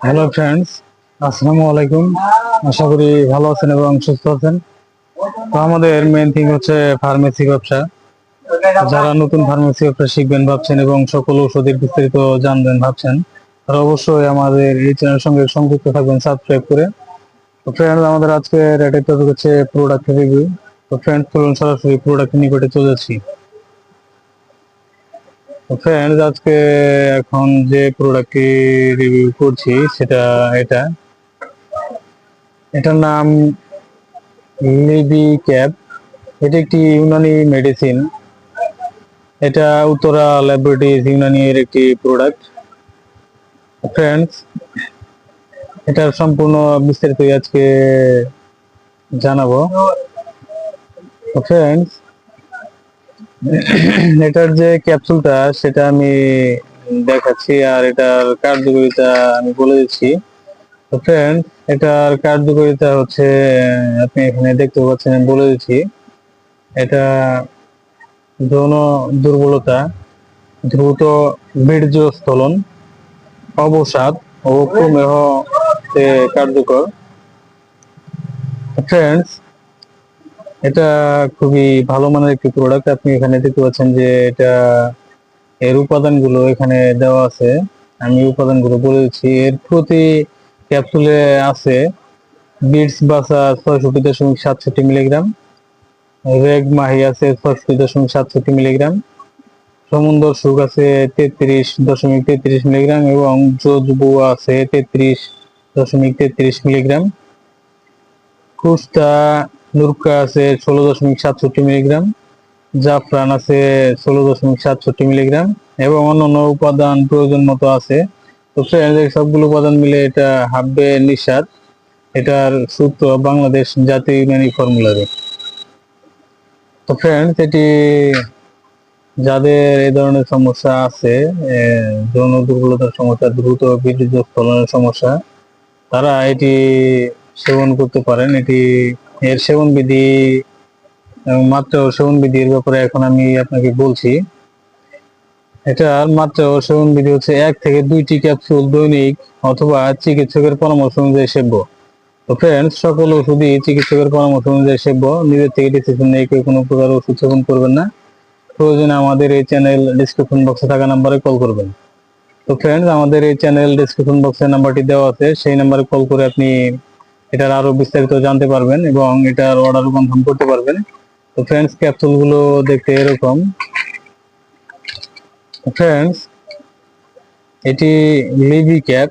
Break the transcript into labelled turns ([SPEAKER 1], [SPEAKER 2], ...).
[SPEAKER 1] Hello friends আসসালামু আলাইকুম। আশা করি ভালো আছেন এবং সুস্থ আছেন। তো আমাদের মেন থিং হচ্ছে ফার্মেসি ব্যবসা। যারা নতুন ফার্মেসি ব্যবসা শিখবেন ভাবছেন এবং সকল ঔষধের বিস্তারিত জানবেন ভাবছেন, তারা অবশ্যই আমাদের এই চ্যানেলের সঙ্গে সংযুক্ত থাকবেন সাবস্ক্রাইব করে। তো ফ্রেন্ডস আমাদের আজকে রেটের টপিক হচ্ছে প্রোডাক্ট রিভিউ তো ফ্রেন্ডস চলুন সরাসরি প্রোডাক্ট নিকটে চলে যাচ্ছি। ফ্রেন্ডস আজকে এখন যে প্রোডাক্টটি রিভিউ করছি, সেটা এটা। এটার নাম লিবি ক্যাপ এটি একটি ইউনানি মেডিসিন এটা উত্তরা ল্যাবরেটরিজ ইউনানির একটি প্রোডাক্ট ফ্রেন্ডস এটার সম্পূর্ণ বিস্তারিত আজকে জানাব। ফ্রেন্ডস এটার যে ক্যাপসুলটা, সেটা আমি দেখাচ্ছি আর এটার কার্যকারিতা আমি বলে দিচ্ছি। ফ্রেন্ড এটার কার্যকারিতা হচ্ছে, আপনি এখানে দেখতে পাচ্ছেন, আমি বলে দিচ্ছি। এটা যৌন দুর্বলতা, দ্রুত বীর্য স্থলন অবসাদ ও প্রমেহ কার্যকর। ফ্রেন্ডস এটা খুবই ভালো মানের একটি প্রোডাক্ট আপনি এখানে দেখতে পাচ্ছেন যে এটা এর উপাদানগুলো এখানে দেওয়া আছে। আমি উপাদানগুলো বলে দিচ্ছি। এর প্রতি ক্যাপসুলে আছে বিটস বাসা ছয়ষট্টি দশমিক সাতষট্টি মিলিগ্রাম, রেগ মাহি আছে ছয়ষট্টি দশমিক সাতষট্টি মিলিগ্রাম, সমুন্দর সুখ আছে তেত্রিশ দশমিক তেত্রিশ মিলিগ্রাম এবং জোজবু আছে তেত্রিশ দশমিক তেত্রিশ মিলিগ্রাম। কুস্তা নুরকা আছে ষোলো দশমিক সাতষট্টি মিলিগ্রাম, জাফরান আছে ষোলো দশমিক সাতষট্টি মিলিগ্রাম এবং অন্যান্য উপাদান প্রয়োজন মতো আছে। তো সবগুলো উপাদান মিলে এটা হাববে নিষাদ। এটার সূত্র বাংলাদেশ জাতীয় ইউনানি ফর্মুলারি। তো ফ্রেন্ডস এটি যাদের এই ধরনের সমস্যা আছে যৌন দুর্বলতার সমস্যা, দ্রুত বীর্য স্খলনের সমস্যা, তারা এটি সেবন করতে পারেন। এটি এর সেবন বিধি মাত্রা সেবন বিধির ব্যাপারে এখন আমি আপনাকে বলছি। এটার মাত্রা সেবন বিধি হচ্ছে এক থেকে দুইটি ক্যাপসুল দৈনিক অথবা চিকিৎসকের পরামর্শ অনুযায়ী সেব্য। তো ফ্রেন্ডস সকল ওষুধই চিকিৎসকের পরামর্শ অনুযায়ী সেব্য। নিজের থেকে ডিসিশন নিয়ে কেউ কোনো প্রকার ওষুধ সেবন করবেন না। প্রয়োজনে আমাদের এই চ্যানেল ডিসক্রিপশন বক্সে থাকা নাম্বারে কল করবেন। তো ফ্রেন্ডস আমাদের এই চ্যানেল ডিসক্রিপশন বক্সে নাম্বারটি দেওয়া আছে। সেই নাম্বারে কল করে আপনি এটার আরও বিস্তারিত জানতে পারবেন এবং এটার অর্ডার কনফার্ম করতে পারবেন। তো ফ্রেন্ডস ক্যাপসুলগুলো দেখতে এরকম। ফ্রেন্ডস এটি লিভি ক্যাপ